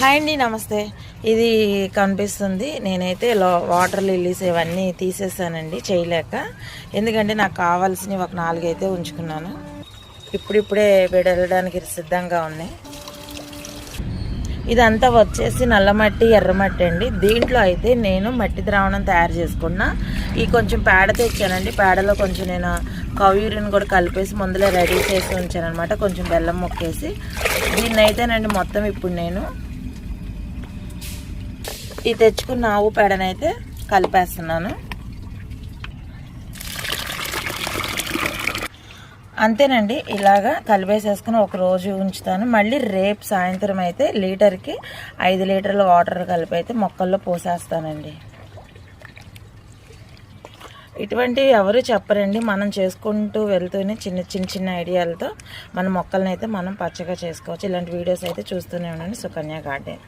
Hi అండి నమస్తే. ఇది కనిపిస్తుంది. నేనైతే లో వాటర్ లిల్లీస్ ఇవన్నీ తీసేసానండి చేయలేక. ఎందుకంటే నాకు కావాల్సినవి ఒక నాలుగైతే ఉంచుకున్నాను. ఇప్పుడిప్పుడే విడలడానికి సిద్ధంగా ఉన్నాయి. ఇదంతా వచ్చేసి నల్లమట్టి ఎర్రమట్టి అండి. దీంట్లో అయితే నేను మట్టి ద్రావణం తయారు చేసుకున్నా. ఈ కొంచెం పేడ తెచ్చానండి. పేడలో కొంచెం నేను కవ్యూరిని కూడా కలిపేసి ముందులో రెడీ చేసి ఉంచాను అనమాట కొంచెం బెల్లం మొక్కేసి. దీన్ని అయితేనండి మొత్తం ఇప్పుడు నేను ఈ తెచ్చుకున్న ఆవు పేడనైతే కలిపేస్తున్నాను. అంతేనండి ఇలాగా కలిపేసేసుకుని ఒక రోజు ఉంచుతాను. మళ్ళీ రేపు సాయంత్రం అయితే లీటర్కి ఐదు లీటర్ల వాటర్ కలిపి అయితే మొక్కల్లో పోసేస్తానండి. ఇటువంటివి ఎవరు చెప్పరండి మనం చేసుకుంటూ వెళ్తూనే చిన్న చిన్న చిన్న ఐడియాలతో మన మొక్కల్ని అయితే మనం పచ్చగా చేసుకోవచ్చు. ఇలాంటి వీడియోస్ అయితే చూస్తూనే ఉండండి. సుకన్య గార్డెన్.